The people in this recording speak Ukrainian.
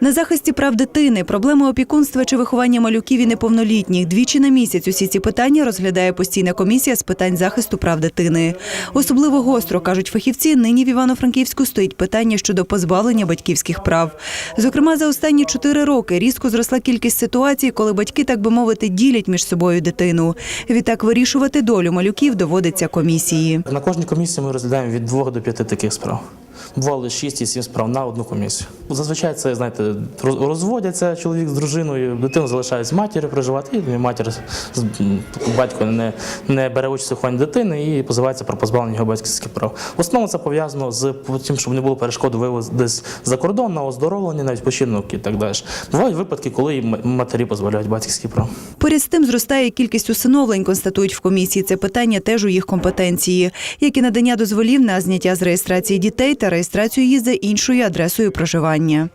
На захисті прав дитини, проблеми опікунства чи виховання малюків і неповнолітніх. Двічі на місяць усі ці питання розглядає постійна комісія з питань захисту прав дитини. Особливо гостро кажуть фахівці. Нині в Івано-Франківську стоїть питання щодо позбавлення батьківських прав. Зокрема, за останні чотири роки різко зросла кількість ситуацій, коли батьки, так би мовити, ділять між собою дитину. Відтак вирішувати долю малюків доводиться комісії. На кожній комісії ми розглядаємо від двох до п'яти таких справ. Бувало 6 і 7 справ на одну комісію. Зазвичай це, знаєте, розводяться чоловік з дружиною, дитина залишається з матір'ю проживати, і матір батько не, не бере участь у дитини і позивається про позбавлення його батьківських прав. В основному це пов'язано з тим, щоб не було перешкод вивоз десь за кордон на оздоровлення, на відпочинок і так далі. Бувають випадки, коли і матері позбавляють батьківських прав. Поряд з тим зростає кількість усиновлень, констатують в комісії. Це питання теж у їх компетенції, як і надання дозволів на зняття з реєстрації дітей та реєстрацію її за іншою адресою проживання.